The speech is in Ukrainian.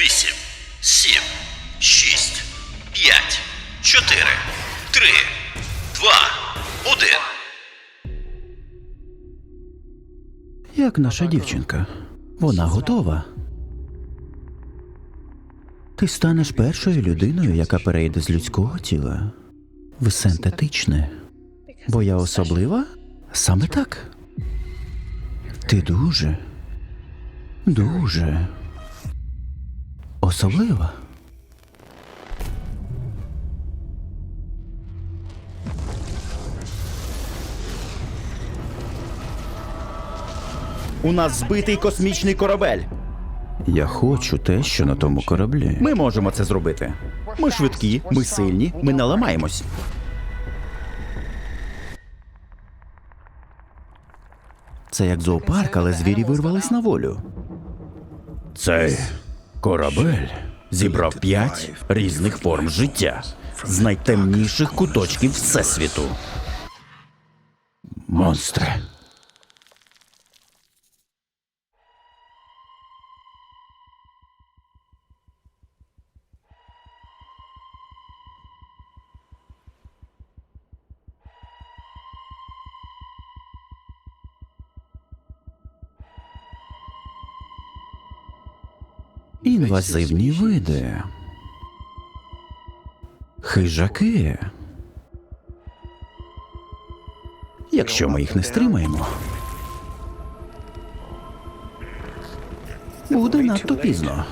вісім, сім, шість, п'ять, чотири, три, два, один. Як наша дівчинка? Вона готова. Ти станеш першою людиною, яка перейде з людського тіла в синтетичне. Бо я особлива? Саме так. Ти дуже, дуже особлива. У нас збитий космічний корабель. Я хочу те, що на тому кораблі. Ми можемо це зробити. Ми швидкі, ми сильні, ми не ламаємось. Це як зоопарк, але звірі вирвались на волю. Цей корабель зібрав п'ять різних форм життя з найтемніших куточків Всесвіту. Монстри. Інвазивні види. Хижаки. Якщо ми їх не стримаємо, буде надто пізно.